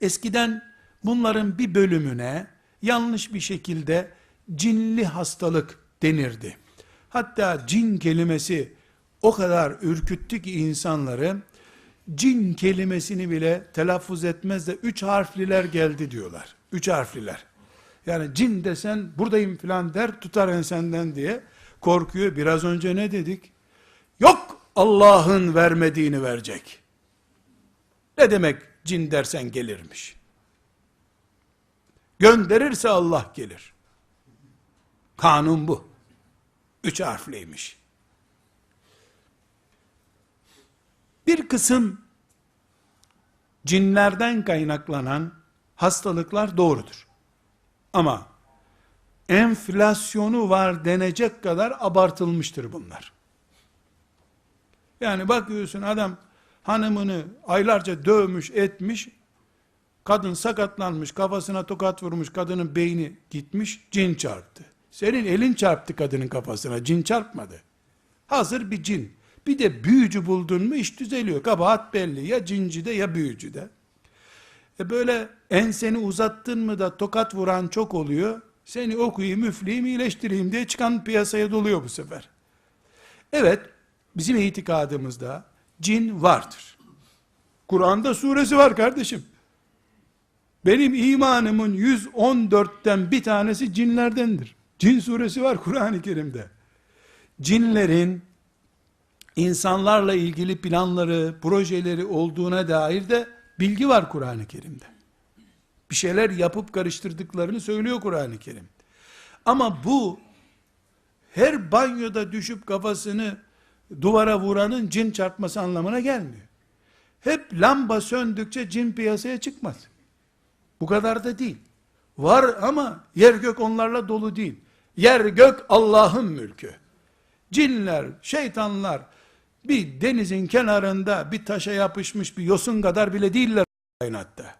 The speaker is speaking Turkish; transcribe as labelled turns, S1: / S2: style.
S1: Eskiden bunların bir bölümüne yanlış bir şekilde cinli hastalık denirdi. Hatta cin kelimesi o kadar ürküttü ki insanları cin kelimesini bile telaffuz etmez de üç harfliler geldi diyorlar. Üç harfliler. Yani cin desen buradayım filan der tutar ensenden diye korkuyor. Biraz önce ne dedik? Yok Allah'ın vermediğini verecek. Ne demek cin dersen gelirmiş. Gönderirse Allah gelir. Kanun bu. Üç harfliymiş. Bir kısım cinlerden kaynaklanan hastalıklar doğrudur. Ama enflasyonu var denecek kadar abartılmıştır bunlar. Yani bakıyorsun adam hanımını aylarca dövmüş etmiş, kadın sakatlanmış, kafasına tokat vurmuş, kadının beyni gitmiş, cin çarptı. Senin elin çarptı kadının kafasına, cin çarpmadı. Hazır bir cin. Bir de büyücü buldun mu iş düzeliyor. Kabahat belli. Ya cincide ya büyücüde. E böyle enseni uzattın mı da tokat vuran çok oluyor. Seni okuyayım, üfleyeyim, iyileştireyim diye çıkan piyasaya doluyor bu sefer. Evet, bizim itikadımızda cin vardır. Kur'an'da suresi var kardeşim. Benim imanımın 114'ten bir tanesi cinlerdendir. Cin suresi var Kur'an-ı Kerim'de. Cinlerin insanlarla ilgili planları, projeleri olduğuna dair de bilgi var Kur'an-ı Kerim'de. Bir şeyler yapıp karıştırdıklarını söylüyor Kur'an-ı Kerim. Ama bu her banyoda düşüp kafasını duvara vuranın cin çarpması anlamına gelmiyor. Hep lamba söndükçe cin piyasaya çıkmaz. Bu kadar da değil. Var ama yer gök onlarla dolu değil. Yer gök Allah'ın mülkü. Cinler, şeytanlar bir denizin kenarında bir taşa yapışmış bir yosun kadar bile değiller kainatta.